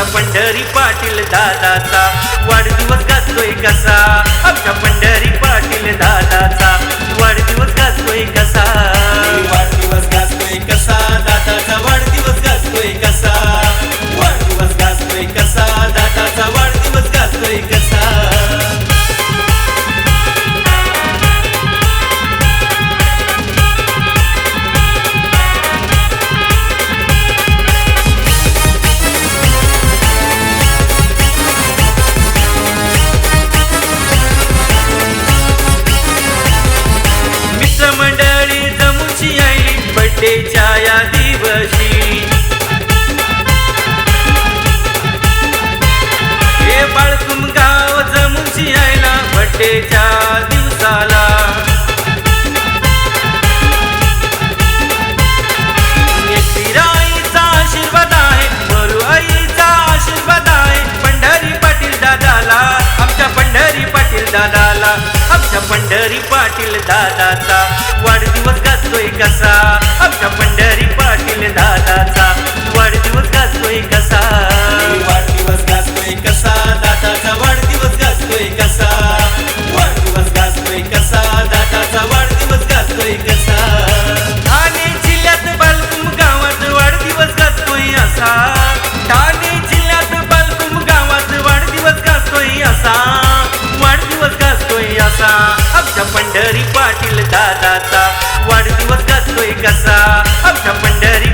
आमच्या पंढरी पाटील दादाचा. वाढदिवस गाजतोय कसा? आमच्या पंढरी पाटील दादा या दिवशी. हे बाळकुम गाव जमुची आईला बड्डेच्या दिवसाला. आशीर्वाद आहे मरू आशीर्वाद आहे. पंढरी पाटील दादाला आमच्या पंढरी पाटील दादाला आमच्या पंढरी पाटील दादाचा. कसा? आमच्या पंढरी पाटील दादाचा वाढदिवस गाजतोय कसा? वाढदिवस गाजतोय कसा? दादाचा वाढदिवस गाजतोय कसा? वाढदिवस गाजतोय कसा? दादाचा वाढदिवस गाजतोय कसा? ठाणे जिल्ह्यात बालकुम गावात वाढदिवस गाजतोय असा. ठाणे जिल्ह्यात बालकुम गावात वाढदिवस गाजतोय असा. वाढदिवस गाजतोय असा. आमच्या पंढरी पाटील दादाचा वाढदिवस कसा? आमच्या पंढरी